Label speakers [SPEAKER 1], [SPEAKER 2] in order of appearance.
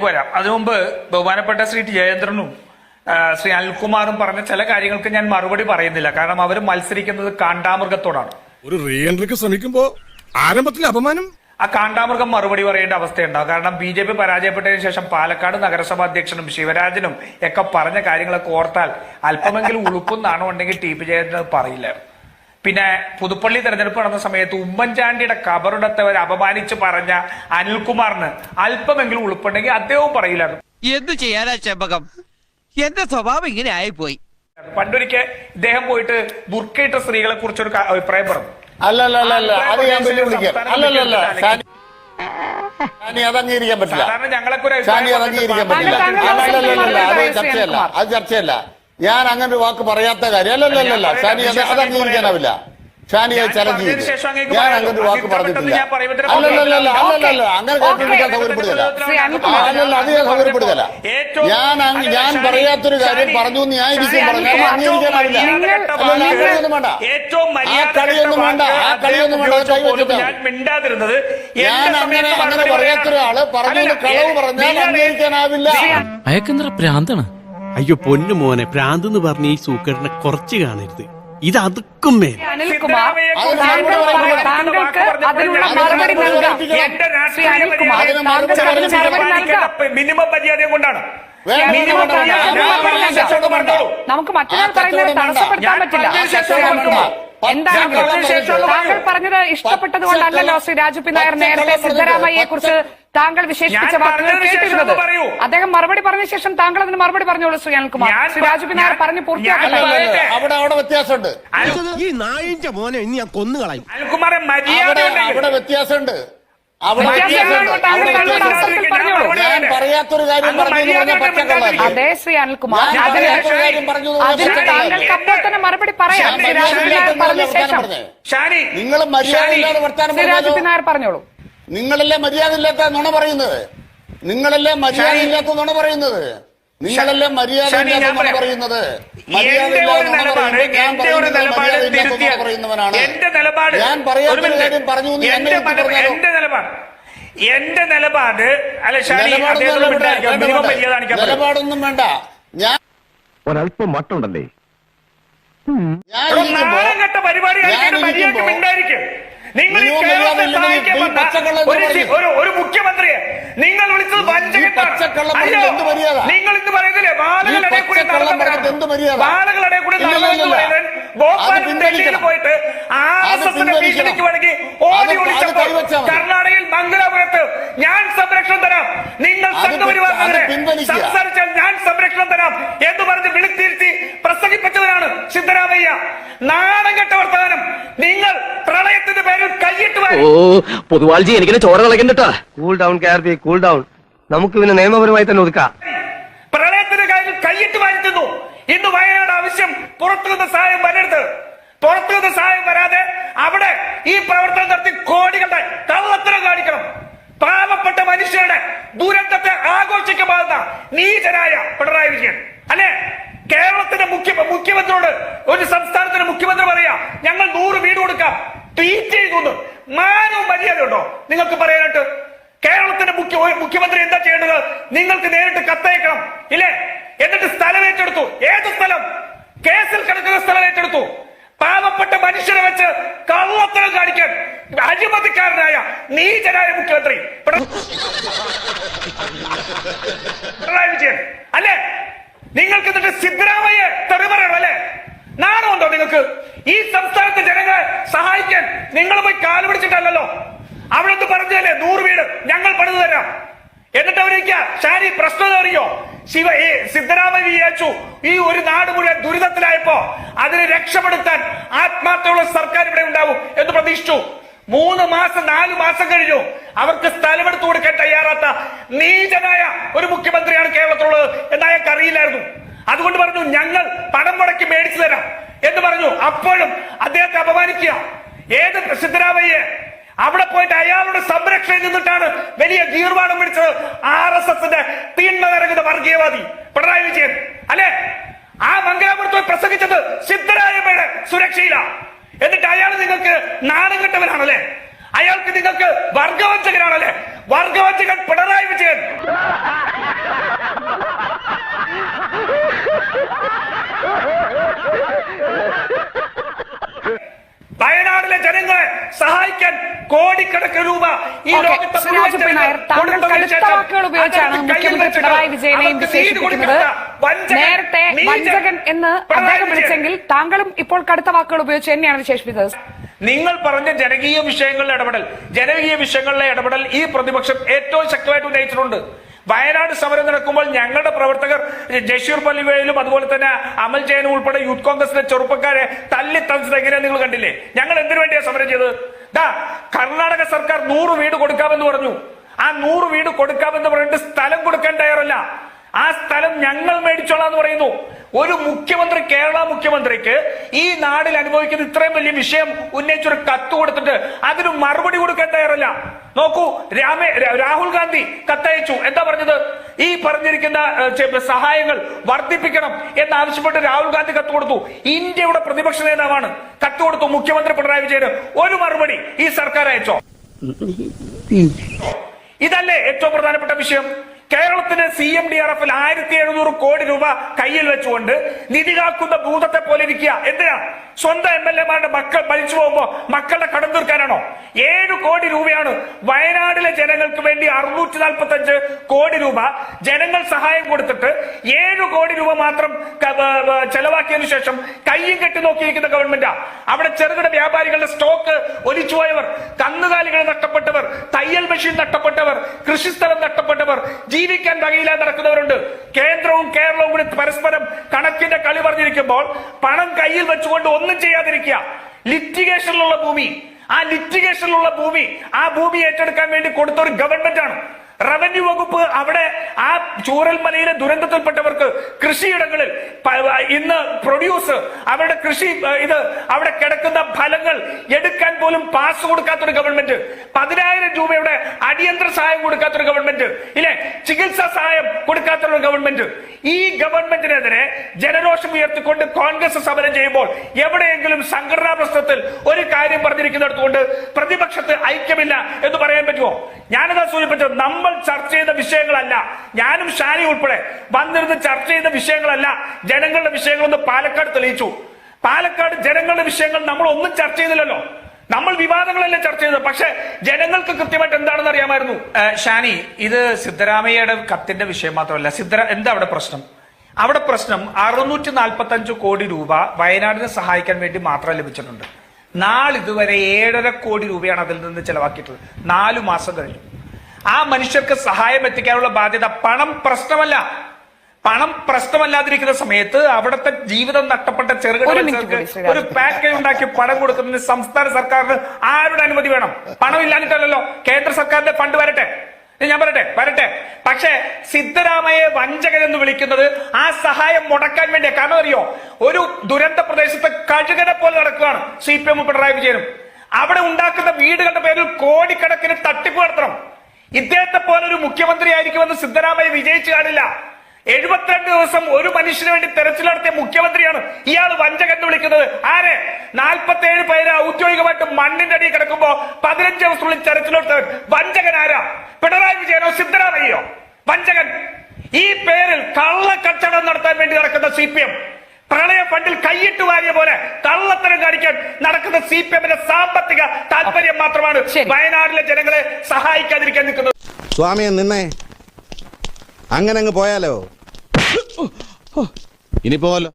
[SPEAKER 1] വരാം. അതിനു മുമ്പ് ബഹുമാനപ്പെട്ട ശ്രീ ജയേന്ദ്രനും ശ്രീ അനിൽകുമാറും പറഞ്ഞ ചില കാര്യങ്ങൾക്ക് ഞാൻ മറുപടി പറയുന്നില്ല. കാരണം അവർ മത്സരിക്കുന്നത് കാണ്ടാമൃഗത്തോടാണ്.
[SPEAKER 2] ഒരു റീഎൻട്രിക്ക് ശ്രമിക്കുമ്പോ ആരംഭത്തിൽ അപമാനം?
[SPEAKER 1] ആ കാണ്ടാമൃഗം മറുപടി പറയേണ്ട അവസ്ഥയുണ്ടാവും. കാരണം ബി ജെ പി പരാജയപ്പെട്ടതിന് ശേഷം പാലക്കാട് നഗരസഭാ അധ്യക്ഷനും ശിവരാജനും ഒക്കെ പറഞ്ഞ കാര്യങ്ങളൊക്കെ ഓർത്താൽ അല്പമെങ്കിലും ഉളുപ്പും നാണം ഉണ്ടെങ്കിൽ ടി പി ജയേന്ദ്രൻ പറയില്ലായിരുന്നു പറയില്ല. പിന്നെ പുതുപ്പള്ളി തെരഞ്ഞെടുപ്പ് നടന്ന സമയത്ത് ഉമ്മൻചാണ്ടിയുടെ കബറിടത്തവർ അപമാനിച്ച് പറഞ്ഞ അനിൽകുമാറിന് അല്പമെങ്കിലും ഉളുപ്പുണ്ടെങ്കിൽ അദ്ദേഹവും പറയില്ലായിരുന്നു.
[SPEAKER 3] എന്ത് ചെയ്യാനാ ചെമ്പകം? എന്റെ സ്വഭാവം ഇങ്ങനെ ആയിപ്പോയി.
[SPEAKER 1] പണ്ടൊരിക്കൽ ഇദ്ദേഹം പോയിട്ട് ബുർക്കയിട്ട സ്ത്രീകളെ കുറിച്ചൊരു അഭിപ്രായം പറഞ്ഞു.
[SPEAKER 4] അല്ല അല്ല അല്ല അല്ല ഞാൻ വെല്ലുവിളിക്കാം അല്ലല്ലല്ല ഷാനി ഷാനി അത് അംഗീകരിക്കാൻ പറ്റില്ല.
[SPEAKER 1] സാധാരണ ഞങ്ങളൊക്കെ ഒരു അഭിപ്രായം
[SPEAKER 4] അത് ചർച്ചയല്ല. അത് ചർച്ചയല്ല. ഞാൻ അങ്ങനെ ഒരു വാക്ക് പറയാത്ത കാര്യം. അല്ലല്ലല്ല ഷാനി അത് അത് അംഗീകരിക്കാനാവില്ല ഷാനി അത്
[SPEAKER 1] ഞാൻ
[SPEAKER 4] ചലഞ്ച് ചെയ്തു. ഞാൻ. അങ്ങനെ ഒരു വാക്ക് പറഞ്ഞിട്ടില്ല. അല്ലല്ലല്ല
[SPEAKER 1] ഓക്കേ.
[SPEAKER 4] അല്ലല്ല അങ്ങനെ കേട്ടിരിക്കാൻ സൗകര്യപ്പെടുകയല്ല അല്ലല്ല അത് ഞാൻ സൗകര്യപ്പെടുകയല്ല ഞാൻ ഞാൻ പറയാത്തൊരു കാര്യം പറഞ്ഞു എന്ന് ഞാൻ ഇരിക്കും പറഞ്ഞു. അംഗീകരിക്കാനാവില്ല അല്ലല്ല, വേണ്ട. ആ കളിയൊന്നും വേണ്ട. ആ കളിയൊന്നും വേണ്ട. അത് കൈവച്ചിട്ടാണ്
[SPEAKER 1] ഞാൻ
[SPEAKER 4] അങ്ങനെ അങ്ങനെ പറയാത്തൊരാൾ
[SPEAKER 1] അല്ലല്ല,
[SPEAKER 4] കളവ് പറഞ്ഞാൽ അംഗീകരിക്കാനാവില്ല
[SPEAKER 5] അയക്കെന്തറ പ്രാന്താണ്.
[SPEAKER 6] അയ്യോ പൊന്നു മോനെ പ്രാന്ത് എന്ന് പറഞ്ഞ ഈ സൂക്കറിനെ കുറച്ച് കാണരുത് ഇത് അതുക്കും മേൽ
[SPEAKER 7] അനിൽകുമാർ താങ്കൾക്ക് അതിനുള്ള
[SPEAKER 4] അതിന്
[SPEAKER 7] മറുപടി
[SPEAKER 4] മറുപടി
[SPEAKER 7] നൽകാം ശ്രീ
[SPEAKER 1] രാഷ്ട്രീയ
[SPEAKER 7] അനിൽകുമാർ
[SPEAKER 4] അതിന്
[SPEAKER 7] താങ്കൾക്ക്
[SPEAKER 4] മറുപടി
[SPEAKER 7] അതിന് മറുപടി നൽകാം
[SPEAKER 1] മിനിമം മര്യാദയും കൊണ്ടാണ്
[SPEAKER 7] നമുക്ക് മറ്റൊരാൾ പറയുന്നത് തടസ്സപ്പെടുത്താൻ പറ്റില്ല.
[SPEAKER 1] എന്താണ്?
[SPEAKER 7] താങ്കൾ പറഞ്ഞത് ഇഷ്ടപ്പെട്ടത് കൊണ്ടല്ലല്ലോ ശ്രീ രാജു പി നായർ നേരത്തെ സിദ്ധരാമയ്യെ കുറിച്ച് താങ്കൾ വിശേഷിപ്പിച്ച
[SPEAKER 1] വാർത്തകൾ
[SPEAKER 7] വാക്കുകൾ കേട്ടിരുന്നത്. അദ്ദേഹം മറുപടി പറഞ്ഞ ശേഷം താങ്കൾ അതിന് മറുപടി പറഞ്ഞോളൂ ശ്രീ അനിൽകുമാർ. ശ്രീ രാജു പി നായർ പറഞ്ഞ് പൂർത്തിയാക്കട്ടെ
[SPEAKER 6] ഈ നായിന്റെ മോനെ ഇനി ഞാൻ കൊന്നുകളയും
[SPEAKER 1] അനിൽകുമാറെ
[SPEAKER 4] അവിടെ അവിടെ വ്യത്യാസമുണ്ട്. അവിടെ
[SPEAKER 7] വ്യത്യാസമുണ്ട്.
[SPEAKER 4] വ്യത്യാസമുണ്ട്
[SPEAKER 7] താങ്കൾ
[SPEAKER 4] അവിടെ
[SPEAKER 7] താങ്കളുടെ
[SPEAKER 4] വ്യത്യാസമുണ്ട്.
[SPEAKER 7] അവസരത്തിൽ പറഞ്ഞോളൂ.
[SPEAKER 4] ഞാൻ പറയാത്തൊരു കാര്യം പറഞ്ഞു.
[SPEAKER 7] അതെ ശ്രീ അനിൽകുമാർ. അതിന്. താങ്കൾക്ക് അപ്പോൾ തന്നെ മറുപടി പറയാം. പറഞ്ഞ. ശേഷം
[SPEAKER 4] നിങ്ങൾ മര്യാദയില്ലാതെ വർത്താനം
[SPEAKER 7] പറഞ്ഞോളൂ.
[SPEAKER 4] നിങ്ങളല്ലേ മര്യാദയില്ലാത്ത നുണ പറയുന്നത്? നിങ്ങളല്ലേ മര്യാദയില്ലാത്ത നുണ പറയുന്നത്? നിങ്ങളല്ലേ മര്യാദയില്ലാത്ത
[SPEAKER 1] ഇല്ലാത്ത
[SPEAKER 4] നുണ പറയുന്നത്? പറയുന്നവനാണ്. ഞാൻ
[SPEAKER 1] പറയാൻ
[SPEAKER 4] കാര്യം പറഞ്ഞു
[SPEAKER 1] എന്റെ നിലപാട്. എന്റെ നിലപാട്
[SPEAKER 4] നിലപാടൊന്നും വേണ്ട. ഞാൻ
[SPEAKER 8] ഒരല്പം മട്ടുണ്ടല്ലേ?
[SPEAKER 1] നാണം പരിപാടി മിണ്ടായിരിക്കും. നിങ്ങൾ ഒരു മുഖ്യമന്ത്രിയെ നിങ്ങൾ വിളിച്ചത്? നിങ്ങൾ ഇന്ന് പറയുന്നില്ലേ ബാലകളുടെ കൂടി? വാളുകളുടെ കൂടി പോയിട്ട് ആർ എസ് എസിന്റെ ഭീഷണിക്ക് ഓടി ഒളിച്ചപ്പോൾ കർണാടകയിൽ മംഗലാപുരത്ത് ഞാൻ സംരക്ഷണം തരാം. നിങ്ങൾ സംഘപരിവാറിനെതിരെ സംസാരിച്ചാൽ ഞാൻ സംരക്ഷണം തരാം എന്ന് പറഞ്ഞ് വിളിത്തിരുത്തി പ്രസംഗിപ്പിച്ചവരാണ് സിദ്ധരാമയ്യ. നാണം കെട്ട വർത്തമാനം. നിങ്ങൾ പ്രളയത്തിന്റെ പേരിൽ കൈയിട്ട്
[SPEAKER 8] ഓ പൊതുവാൾജി എനിക്കിനെ ചോര കളകണ്ടട്ടാ cool down K R P cool down നമുക്ക് പിന്നെ നിയമപരമായി തന്നെ ഒതുക്കാം.
[SPEAKER 1] പ്രളയത്തിന്റെ കാര്യത്തിൽ കൈയിട്ട് വാരിത്തുന്നു ഇന്ന് വയനാട് ആവശ്യം പുറത്തുനിന്ന് സഹായം വരരുത്. പുറത്തുനിന്ന് സഹായം വരാതെ അവിടെ ഈ പ്രവർത്തനം നടത്തി കോടികളുടെ കള്ളത്തരം കാണിക്കണം. പാവപ്പെട്ട മനുഷ്യരുടെ ദുരന്തത്തെ ആഘോഷിക്കപ്പെടുന്ന നീചനായ പിണറായി വിജയൻ. അല്ലെ? കേരളത്തിന്റെ മുഖ്യ മുഖ്യമന്ത്രിയോട് ഒരു സംസ്ഥാനത്തിന്റെ മുഖ്യമന്ത്രി പറയാ ഞങ്ങൾ നൂറ് വീട് കൊടുക്കാം. ട്വീറ്റ് ചെയ്തു മാനവും മര്യാദയുണ്ടോ നിങ്ങൾക്ക് പറയാനായിട്ട്. കേരളത്തിന്റെ മുഖ്യ മുഖ്യമന്ത്രി എന്താ ചെയ്യേണ്ടത്? നിങ്ങൾക്ക് നേരിട്ട് കത്തയക്കണം. ഇല്ലേ? എന്നിട്ട് സ്ഥലം ഏറ്റെടുത്തു. ഏത് സ്ഥലം? കേസിൽ കിടക്കുന്ന സ്ഥലം ഏറ്റെടുത്തു. പാവപ്പെട്ട മനുഷ്യരെ വെച്ച് കള്ളത്തരം കാണിക്കാൻ അഴിമതിക്കാരനായ നീചനായ മുഖ്യമന്ത്രി പിണ- പിണറായി വിജയൻ. അല്ലേ? നിങ്ങൾക്ക് എന്നിട്ട് സിദ്ധരാമയ്യ തെറി പറയണം അല്ലേ? നാണമുണ്ടോ നിങ്ങൾക്ക്? ഈ സംസ്ഥാനത്തെ ജനങ്ങളെ സഹായിക്കാൻ നിങ്ങൾ പോയി കാലുപിടിച്ചിട്ടല്ലോ അവിടെ എന്ത് പറഞ്ഞല്ലേ നൂറ് വീട് ഞങ്ങൾ പണിതു തരാം. എന്നിട്ട് അവരിക്ക പ്രശ്നം അറിയോ? ശിവ ഈ സിദ്ധരാമയ്യ വിചാരിച്ചു ഈ ഒരു നാട് മുഴുവൻ ദുരിതത്തിലായപ്പോ അതിനെ രക്ഷപ്പെടുത്താൻ ആത്മാർത്ഥമുള്ള സർക്കാർ ഇവിടെ ഉണ്ടാവും എന്ന് പ്രതീക്ഷിച്ചു. മൂന്ന് മാസം നാല് മാസം കഴിഞ്ഞു. അവർക്ക് സ്ഥലമെടുത്തു കൊടുക്കാൻ തയ്യാറാത്ത നീചനായ ഒരു മുഖ്യമന്ത്രിയാണ് കേരളത്തിലുള്ളത് എന്ന് അയാൾക്ക് അറിയില്ലായിരുന്നു. അതുകൊണ്ട് പറഞ്ഞു ഞങ്ങൾ പണം മുടക്കി മേടിച്ചു തരാം എന്ന് പറഞ്ഞു. അപ്പോഴും അദ്ദേഹത്തെ അപമാനിക്കുക. ഏത് സിദ്ധരാമയ്യെ അവിടെ പോയിട്ട് അയാളുടെ സംരക്ഷണയിൽ നിന്നിട്ടാണ് വലിയ ഗീർവാണം പിടിച്ചത്. ആർ എസ് എസിന്റെ തീണ്ട വർഗീയവാദി. പിണറായി വിജയൻ. അല്ലെ? ആ മംഗലാപുരത്ത് പ്രസംഗിച്ചത് സിദ്ധരായമ്മയുടെ സുരക്ഷയില. എന്നിട്ട് അയാൾ നിങ്ങൾക്ക് നാണം കെട്ടവനാണല്ലേ? അയാൾക്ക് നിങ്ങൾക്ക് വർഗവഞ്ചകനാണല്ലേ വർഗവഞ്ചകൻ Pinarayi Vijayan. ha ha
[SPEAKER 7] ha!
[SPEAKER 1] ലോകത്തെ സഹായിക്കാൻ
[SPEAKER 7] കോടിക്കണക്കിന്
[SPEAKER 1] രൂപ
[SPEAKER 7] ഈ
[SPEAKER 1] ശേഷം
[SPEAKER 7] വാക്കുകൾ ഉപയോഗിച്ചാണ് മുഖ്യമന്ത്രി പിണറായി വിജയനെയും വിശേഷിപ്പിക്കുന്നത്. നേരത്തെ വഞ്ചകൻ എന്ന് അദ്ദേഹം. വിളിച്ചെങ്കിൽ താങ്കളും ഇപ്പോൾ കടുത്ത വാക്കുകൾ ഉപയോഗിച്ച് തന്നെയാണ് വിശേഷിപ്പിച്ചത്.
[SPEAKER 1] നിങ്ങൾ പറഞ്ഞ ജനകീയ വിഷയങ്ങളിലെ ഇടപെടൽ ജനകീയ വിഷയങ്ങളിലെ ഇടപെടൽ ഈ പ്രതിപക്ഷം ഏറ്റവും ശക്തമായിട്ട് ഉന്നയിച്ചിട്ടുണ്ട്. വയനാട് സമരം നടക്കുമ്പോൾ ഞങ്ങളുടെ പ്രവർത്തകർ ജഷീർ പള്ളിവേലും അതുപോലെ തന്നെ അമൽ ജയനും ഉൾപ്പെടെ യൂത്ത് കോൺഗ്രസിലെ ചെറുപ്പക്കാരെ തല്ലി തളിച്ചത് എങ്ങനെയാ നിങ്ങൾ കണ്ടില്ലേ? ഞങ്ങൾ എന്തിനു വേണ്ടിയാ സമരം ചെയ്തത്? ദാ കർണാടക സർക്കാർ നൂറ് വീട് കൊടുക്കാമെന്ന് പറഞ്ഞു. ആ നൂറ് വീട് കൊടുക്കാമെന്ന് പറഞ്ഞിട്ട് സ്ഥലം കൊടുക്കാൻ തയ്യാറല്ല. ആ സ്ഥലം ഞങ്ങൾ മേടിച്ചോളാം എന്ന് പറയുന്നു. ഒരു മുഖ്യമന്ത്രി കേരള മുഖ്യമന്ത്രിക്ക് ഈ നാടിൽ അനുഭവിക്കുന്ന ഇത്രയും വലിയ വിഷയം ഉന്നയിച്ചൊരു കത്ത് കൊടുത്തിട്ട് അതിന് മറുപടി കൊടുക്കാൻ തയ്യാറല്ല. നോക്കൂ രാമേ രാഹുൽ ഗാന്ധി കത്തയച്ചു. എന്താ പറഞ്ഞത്? ഈ പറഞ്ഞിരിക്കുന്ന സഹായങ്ങൾ വർദ്ധിപ്പിക്കണം എന്നാവശ്യപ്പെട്ട് രാഹുൽ ഗാന്ധി കത്ത് കൊടുത്തു. ഇന്ത്യയുടെ പ്രതിപക്ഷ നേതാവാണ് കത്ത് കൊടുത്തു മുഖ്യമന്ത്രി പിണറായി വിജയന്. ഒരു മറുപടി ഈ സർക്കാർ അയച്ചോ? ഇതല്ലേ ഏറ്റവും പ്രധാനപ്പെട്ട വിഷയം. കേരളത്തിന് സി എം ഡി ആർ എഫിൽ ആയിരത്തി എഴുന്നൂറ് കോടി രൂപ കയ്യിൽ വെച്ചുകൊണ്ട് നിധി കാക്കുന്ന ഭൂതത്തെ പോലെ ഇരിക്കുക. എന്തിനാ? സ്വന്തം എം എൽ എമാരുടെ മക്കൾ മരിച്ചു പോകുമ്പോ മക്കളുടെ കടം തീർക്കാനാണോ? ഏഴ് കോടി രൂപയാണ് വയനാടിലെ ജനങ്ങൾക്ക് വേണ്ടി അറുന്നൂറ്റി നാൽപ്പത്തി അഞ്ച് കോടി രൂപ ജനങ്ങൾ സഹായം കൊടുത്തിട്ട് ഏഴ് കോടി രൂപ മാത്രം ചെലവാക്കിയതിനു ശേഷം കയ്യും കെട്ടി നോക്കിയിരിക്കുന്ന ഗവൺമെന്റാ. അവിടെ ചെറുകിട വ്യാപാരികളുടെ സ്റ്റോക്ക് ഒലിച്ചുപോയവർ കന്നുകാലികൾ നഷ്ടപ്പെട്ടവർ തയ്യൽ മെഷീൻ നഷ്ടപ്പെട്ടവർ കൃഷിസ്ഥലം നഷ്ടപ്പെട്ടവർ ജീവിക്കാൻ വകയില്ലാതെ നടക്കുന്നവരുണ്ട്. കേന്ദ്രവും കേരളവും കൂടി പരസ്പരം കണക്കിന്റെ കളി പറഞ്ഞിരിക്കുമ്പോൾ പണം കയ്യിൽ വെച്ചുകൊണ്ട് ഒന്നും ചെയ്യാതിരിക്കുക. ലിറ്റിഗേഷനിലുള്ള ഭൂമി. ആ ലിറ്റിഗേഷനിലുള്ള ഭൂമി ആ ഭൂമി ഏറ്റെടുക്കാൻ വേണ്ടി കൊടുത്ത ഒരു ഗവൺമെന്റ് ആണ്. റവന്യൂ വകുപ്പ് അവിടെ ആ ചൂരൽമലയിലെ ദുരന്തത്തിൽപ്പെട്ടവർക്ക് കൃഷിയിടങ്ങളിൽ ഇന്ന് പ്രൊഡ്യൂസ് അവരുടെ കൃഷി ഇത് അവിടെ കിടക്കുന്ന ഫലങ്ങൾ എടുക്കാൻ പോലും പാസ് കൊടുക്കാത്തൊരു ഗവൺമെന്റ് പതിനായിരം രൂപയുടെ അടിയന്തര സഹായം കൊടുക്കാത്തൊരു ഗവൺമെന്റ് ഇല്ലേ? ചികിത്സാ സഹായം കൊടുക്കാത്തൊരു ഗവൺമെന്റ് ഈ ഗവൺമെന്റിനെതിരെ ജനരോഷം ഉയർത്തിക്കൊണ്ട് കോൺഗ്രസ് സമരം ചെയ്യുമ്പോൾ എവിടെയെങ്കിലും സംഘടനാ പ്രശ്നത്തിൽ ഒരു കാര്യം പറഞ്ഞിരിക്കുന്നിടത്തുകൊണ്ട് പ്രതിപക്ഷത്ത് ഐക്യമില്ല എന്ന് പറയാൻ പറ്റുമോ? ഞാനതാ സൂചിപ്പിച്ചത് നമ്മൾ ചർച്ച ചെയ്ത വിഷയങ്ങളല്ല. ഞാനും ഷാനി ഉൾപ്പെടെ വന്നിരുന്ന് ചർച്ച ചെയ്ത വിഷയങ്ങളല്ല. ജനങ്ങളുടെ വിഷയങ്ങളൊന്ന് പാലക്കാട് തെളിയിച്ചു. പാലക്കാട് ജനങ്ങളുടെ വിഷയങ്ങൾ നമ്മൾ ഒന്നും ചർച്ച ചെയ്തില്ലല്ലോ. നമ്മൾ വിവാദങ്ങളല്ലേ ചർച്ച ചെയ്തത്. പക്ഷെ ജനങ്ങൾക്ക് കൃത്യമായിട്ട് എന്താണെന്ന് അറിയാമായിരുന്നു. ഷാനി ഇത് സിദ്ധരാമയ്യയുടെ കത്തിന്റെ വിഷയം മാത്രമല്ല. സിദ്ധര എന്താ അവിടെ പ്രശ്നം? അവിടെ പ്രശ്നം അറുന്നൂറ്റി നാൽപ്പത്തി അഞ്ച് കോടി രൂപ വയനാടിനെ സഹായിക്കാൻ വേണ്ടി മാത്രം ലഭിച്ചിട്ടുണ്ട്. നാളിതുവരെ ഏഴര കോടി രൂപയാണ് അതിൽ നിന്ന് ചെലവാക്കിയിട്ടുള്ളത്. നാലു മാസം കഴിഞ്ഞു. ആ മനുഷ്യർക്ക് സഹായം എത്തിക്കാനുള്ള ബാധ്യത പണം പ്രശ്നമല്ല. പണം പ്രശ്നമല്ലാതിരിക്കുന്ന സമയത്ത് അവിടുത്തെ ജീവിതം നഷ്ടപ്പെട്ട ചെറുകിട
[SPEAKER 7] ഒരു
[SPEAKER 1] പാക്കേജ് ഉണ്ടാക്കി പണം കൊടുക്കുന്നതിന് സംസ്ഥാന സർക്കാരിന് ആരുടെ അനുമതി വേണം? പണം ഇല്ലാഞ്ഞിട്ടല്ലല്ലോ. കേന്ദ്ര സർക്കാരിന്റെ ഫണ്ട് വരട്ടെ. ഞാൻ പറയട്ടെ? വരട്ടെ. പക്ഷേ സിദ്ധരാമയെ വഞ്ചകൻ എന്ന് വിളിക്കുന്നത് ആ സഹായം മുടക്കാൻ വേണ്ടിയാ. കാരണം അറിയോ? ഒരു ദുരന്ത പ്രദേശത്ത് കഴുകനെ പോലെ നടക്കുകയാണ് സി പി എം പിണറായി വിജയനും. അവിടെ ഉണ്ടാക്കുന്ന വീടുകളുടെ പേരിൽ കോടിക്കണക്കിന് തട്ടിപ്പ് നടത്തണം. ഇദ്ദേഹത്തെ പോലെ ഒരു മുഖ്യമന്ത്രി ആയിരിക്കുമെന്ന് സിദ്ധരാമയ്യ വിജയിച്ചു കാണില്ല. എഴുപത്തിരണ്ട് ദിവസം ഒരു മനുഷ്യന് വേണ്ടി തെരച്ചിൽ നടത്തിയ മുഖ്യമന്ത്രിയാണ് ഇയാൾ വഞ്ചകൻ എന്ന് വിളിക്കുന്നത്. ആരെ? നാൽപ്പത്തി ഏഴ് പേര് ഔദ്യോഗികമായിട്ട് മണ്ണിന്റെ അടിയിൽ കിടക്കുമ്പോ പതിനഞ്ച് ദിവസത്തിനുള്ളിൽ തെരച്ചിൽ നടത്തവൻ വഞ്ചകൻ ആരാ? പിണറായി വിജയനോ സിദ്ധരാമയ്യോ വഞ്ചകൻ. ഈ പേരിൽ കള്ളക്കച്ചവടം നടത്താൻ വേണ്ടി നടക്കുന്ന സി പി എം. പ്രളയ ഫണ്ടിൽ കൈയിട്ട് വാരിയ പോലെ കള്ളത്തരം കാണിക്കാൻ നടക്കുന്ന സി പി എമ്മിന്റെ സാമ്പത്തിക താല്പര്യം മാത്രമാണ് വയനാടിലെ ജനങ്ങളെ സഹായിക്കാതിരിക്കാൻ നിൽക്കുന്നത്.
[SPEAKER 9] സ്വാമിയെ നിന്നേ അങ്ങനെ അങ്ങ് പോയാലോ? ഇനി പോവല്ലോ